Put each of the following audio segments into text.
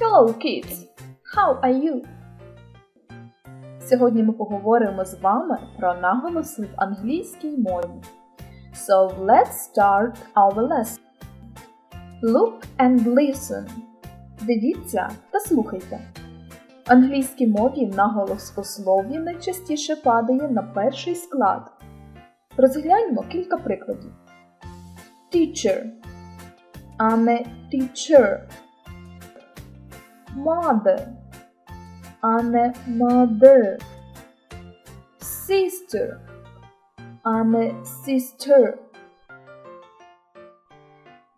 Hello, kids! How are you? Сьогодні ми поговоримо з вами про наголоси в англійській мові. So let's start our lesson. Look and listen. Дивіться та слухайте. В англійській мові наголос у слові найчастіше падає на перший склад. Розгляньмо кілька прикладів. Teacher, а не teacher. Mother, а не mother. Sister, а не sister.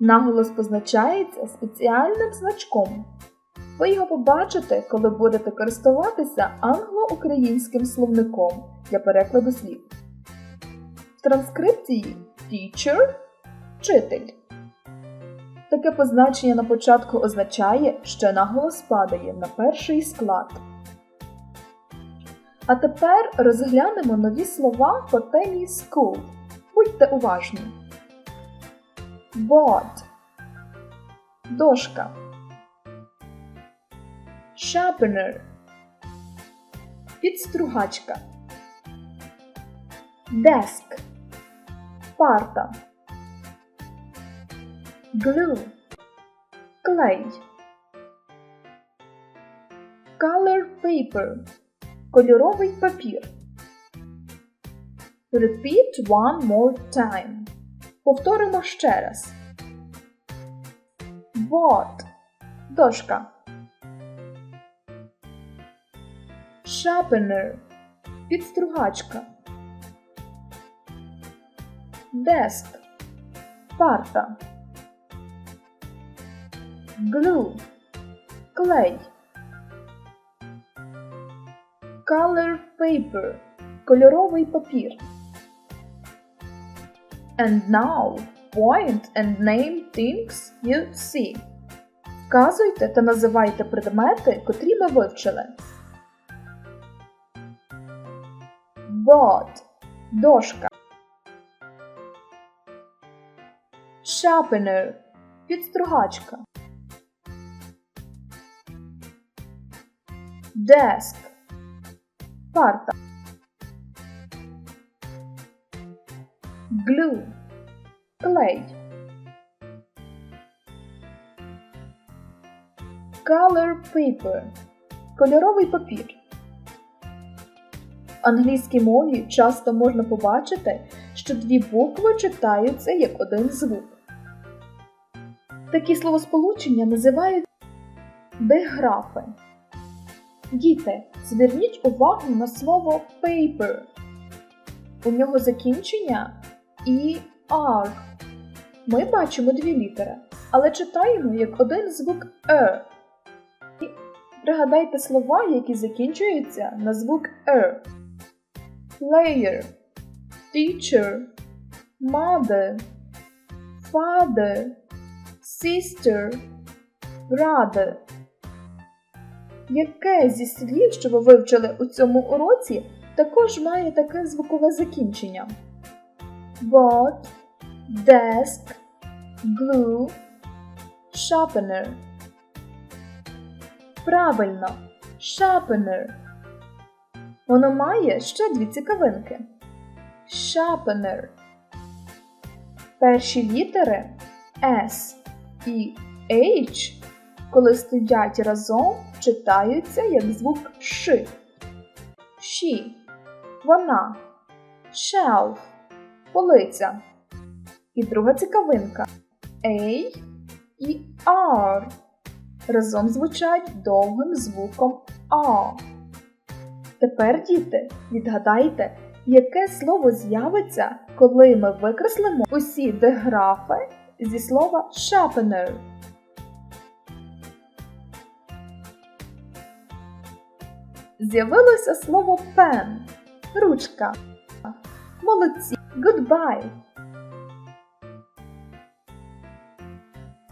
Наголос позначається спеціальним значком. Ви його побачите, коли будете користуватися англо-українським словником для перекладу слів. В транскрипції teacher вчитель. Таке позначення на початку означає, що наголос падає на перший склад. А тепер розглянемо нові слова по темі school. Будьте уважні. Board Дошка. Sharpener Підстругачка. Desk Парта. Glue Клей. Color paper Кольоровий папір. Repeat one more time. Повторимо ще раз. Board Дошка. Sharpener Підстругачка. Desk Парта. Glue Клей. Color paper Кольоровий папір. And now point and name things you see. Вказуйте та називайте предмети, котрі ми вивчили. Board – дошка. Sharpener – підстругачка. Desk – парта. Glue – клей. Color paper – кольоровий папір. В англійській мові часто можна побачити, що дві букви читаються як один звук. Такі словосполучення називають деграфи. Діти, зверніть увагу на слово paper. У нього закінчення ER. Ми бачимо дві літери, але читаємо як один звук Е. Пригадайте слова, які закінчуються на звук Е. Player, teacher, mother, father, sister, brother. Яке зі слів, що ви вивчили у цьому уроці, також має таке звукове закінчення? Board, desk, glue, sharpener. Правильно, sharpener. Воно має ще дві цікавинки. Sharpener. Перші літери S і H, коли стоять разом, читаються як звук Ш. She. Вона. Shelf. Полиця. І друга цікавинка A і R. Разом звучать довгим звуком А. Тепер, діти, відгадайте, яке слово з'явиться, коли ми викреслимо усі деграфи зі слова sharpener. З'явилося слово pen ручка. Молодці. Goodbye.